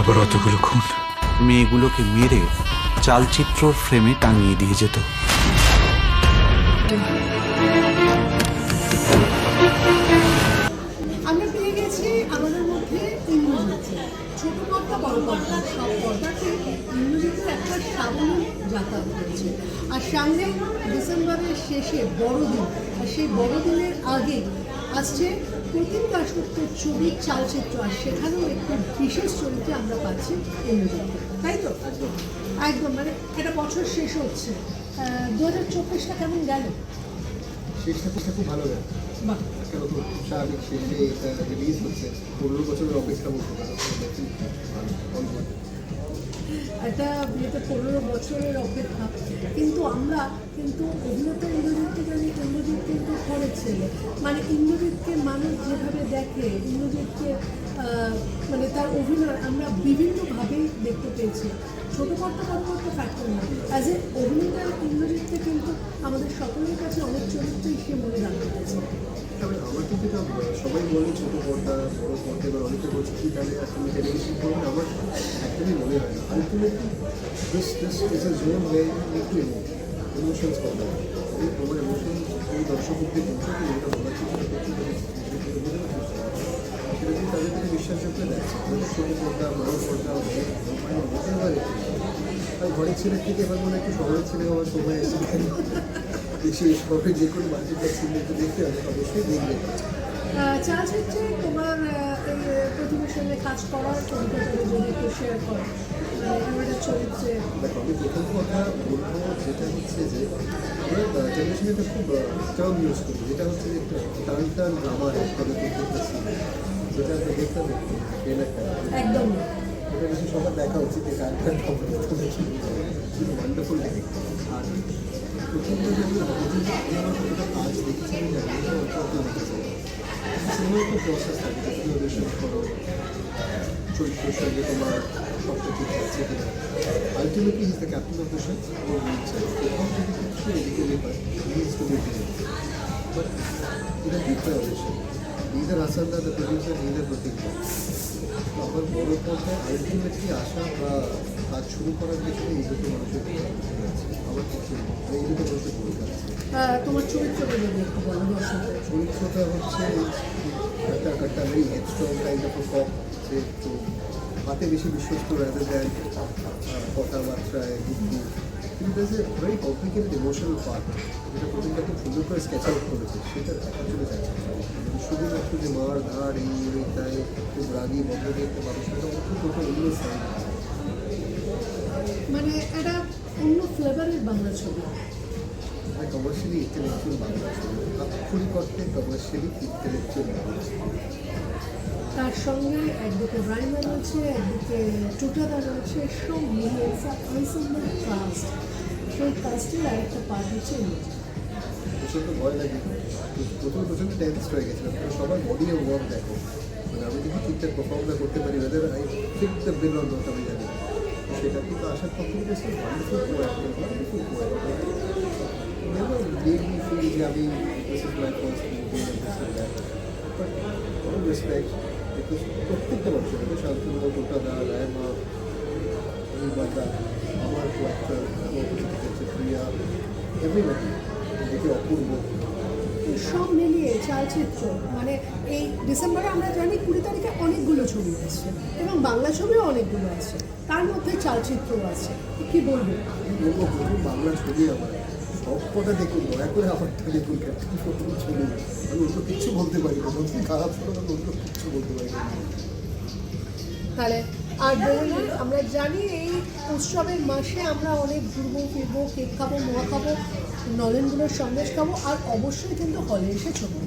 আবার অতগুলো খুন। মেয়েগুলোকে মেরে চালচিত্র ফ্রেমে টাঙিয়ে দিয়ে যেত। আর সামনে ডিসেম্বরের শেষে বড়দিন, আর সেই বড়দিনের আগে আসছে প্রতিম দাসগুপ্তের ছবির চালচিত্র আর সেখানেও একটি বিশেষ চরিত্রে আমরা পাচ্ছি ইংরেজিতে তাই তো? একদম মানে একটা বছর শেষ হচ্ছে। দু হাজার চব্বিশটা কেমন গেল? শেষটা শেষটা খুব ভালো বাহ। একটা নতুন স্বাভাবিক শেষে এটা রিলিজ হচ্ছে। পনেরো বছরের অপেক্ষা বলতে পারো। একটা বিয়েতে পনেরো বছরের অপেক্ষা। কিন্তু আমরা কিন্তু অভিনেতা ইন্দ্রজিৎকে জানি ইন্দ্রজিৎ কিন্তু ঘরের ছেলে। মানে ইন্দ্রজিৎকে মানুষ যেভাবে দেখে, ইন্দ্রজিৎকে মানে তার অভিনয় আমরা বিভিন্নভাবেই দেখতে পেয়েছি। ছোট পর্দা বড় পর্দা ফ্যাক্টর না। অ্যাজ এ অভিনেতা ইন্দ্রজিৎকে কিন্তু আমাদের সকলের কাছে অনেক চরিত্রই সে মনে রাখতে কিন্তু এটা সবাই বলে ছোটো পর্দা, বড় পর্দা, এবার অনেকে বলছে কি তাহলে তুমি টেলিভিশন করবেন আমার একদমই মনে হয় না। Ultimately this this is a zone way একটু ইমোশনস কথা এই তোমার ইমোশন তুমি দর্শক অব্দি পৌঁছাতে যেটা বলার চেষ্টা করছি যদি তাদের থেকে বিশ্বাসযোগ্য দেয় ছোটো পর্দা, বড় পর্দা ঘরের ছেলের থেকে এবার মনে হয় একটু শহরের ছেলে হওয়ার সময় এসে বেশি শহরে যে কোনো বাজেটটা সিনেমাতে দেখতে হবে অবশ্যই দেখবে। আহ, চলচ্চিত্রে তোমার প্রতিমার সঙ্গে কাজ করার অভিজ্ঞতা যদি একটু শেয়ার করো? চরিত্রে দেখো আমি প্রথম কথা বলব যেটা হচ্ছে যে জেনারেশনে একটা খুব টার্ম ইউজ করি। যেটা হচ্ছে একটা টান টান নতুন একটা সিনেমা যেটা আমরা দেখতাম একদম। এটা বেশি সবার দেখা উচিত টান টান ওয়ান্ডারফুল আর প্রসেস থাকে কীভাবে অডিশন করো চরিত্রের সঙ্গে তোমার সবটা ঠিক আছে কিনা ultimately is the captain of the ship নিচ্ছে প্রথম যদি কিছু এদিকে বি বাট এটা দেখতে আসান্দা দ্য প্রডিউসার ইদার প্রতিজ্ঞা তো আমার বড় পর্দায় আলটিমেটলি আসা বা কাজ শুরু করার পেছনে এই দুটো মানুষের। আমার কিছু। এই দুটো মানুষের ভূমিকা আছে আহ, তোমার চরিত্রটা যদি একটু বলো দর্শকদের চরিত্রটা হচ্ছে একটা একটা very headstrong kind of cop যে একটু হাতে বেশি বিশ্বস্ত রাদার দ্যান কথাবার্তায় বুদ্ধি কিন্তু that's a very complicated emotional part যেটা প্রতিটা খুব সুন্দর করে স্কেচ আউট করেছে সেটা দেখা চলে যাচ্ছে শুধুমাত্র যে মার ধার এই তাই খুব রাগি বন্ধ একটা খুব টোটাল অন্য সাইড মানে একটা অন্য ফ্লেভারের বাংলা ছবি কমার্শিয়ালি ইন্টেলেকচুয়াল বাংলা ছবি আক্ষরিক অর্থে কমার্শিয়ালি ইন্টেলেকচুয়াল বাংলা ছবি তার সঙ্গে একদিকে রাইমা রয়েছে, একদিকে টুটাদা রয়েছে, সব মিলিয়ে আনসেম্বল কাস্ট সেই কাস্টের আরেকটা পার্ট হচ্ছে প্রচণ্ড ভয় লাগে। হয়ে গেছিলাম দেখো। মানে আমি যদি করতে পারি ওদের আমি জানি সেটা কিন্তু যে আমি প্রত্যেকটা অপূর্ব সব মিলিয়ে চালচিত্র মানে এই ডিসেম্বরে আমরা জানি কুড়ি তারিখে অনেকগুলো ছবি আসছে এবং বাংলা ছবিও অনেকগুলো আছে তার মধ্যে চালচিত্রও আছে। কি বলব? বাংলা ছবি আমার দেখুন আমারটা দেখুন কখনো চলে আমি অন্য বলতে পারি না। খারাপ অন্য বলতে পারি না। তাহলে, আর বলি আমরা জানি এই উৎসবের মাসে আমরা অনেক ঘুরবো, ফিরবো, কেক খাব, মোয়া খাব, নলেনগুলোর সন্দেশ খাব, আর অবশ্যই কিন্তু হলে এসে ছবি